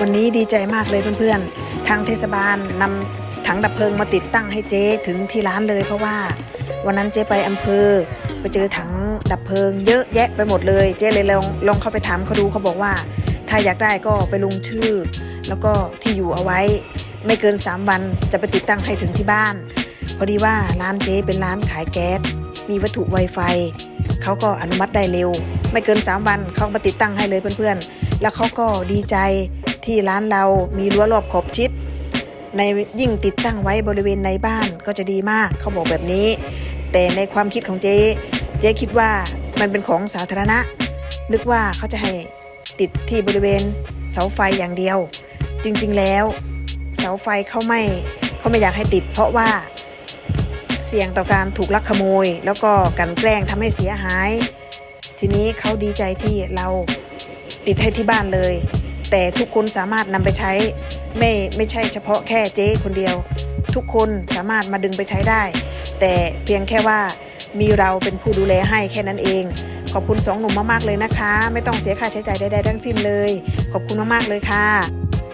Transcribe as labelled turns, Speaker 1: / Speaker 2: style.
Speaker 1: วันนี้ดีใจมากเลยเพื่อนๆ ทางเทศบาลนำถังดับเพลิงมาติดตั้งให้เจ๊ถึงที่ร้านเลยเพราะว่าวันนั้นเจ๊ไปอำเภอ ไปเจอถังดับเพลิง เยอะแยะไปหมดเลย เจ๊เลยลองลองเข้าไปถามเขาดูเขาบอกว่า ถ้าอยากได้ก็ไปลงชื่อ แล้วก็ที่อยู่เอาไว้ ไม่เกิน 3 วันจะไปติดตั้งให้ถึงที่บ้าน พอดีว่าร้านเจ๊เป็นร้านขายแก๊สมีวัตถุ Wi-Fi เขาก็อนุมัติได้เร็ว ไม่เกิน 3 วันเขามาติดตั้งให้เลยเพื่อนๆ แล้วเขาก็ดีใจ ที่ร้านเรามีรั้วรอบขอบชิด ในยิ่งติดตั้งไว้บริเวณในบ้านก็จะดีมากเขาบอกแบบนี้ แต่ในความคิดของเจ๊เจ๊คิดว่ามันเป็นของสาธารณะ นึกว่าเขาจะให้ติดที่บริเวณเสาไฟอย่างเดียว จริงๆแล้ว เสาไฟเขาไม่เขาไม่อยากให้ติด เพราะว่า เสี่ยงต่อการถูกลักขโมย แล้วก็กันแกล้งทำให้เสียหาย ทีนี้เขาดีใจที่เราติดให้ที่บ้านเลย แต่ทุกคนสามารถนำไปใช้ไม่ไม่ใช่เฉพาะแค่เจ๊คนเดียว ทุกคนสามารถมาดึงไปใช้ได้ แต่เพียงแค่ว่ามีเราเป็นผู้ดูแลให้แค่นั้นเอง ขอบคุณสองหนุ่มมากๆเลยนะคะ ไม่ต้องเสียค่าใช้จ่ายใดๆทั้งสิ้นเลย ขอบคุณมากๆเลยค่ะ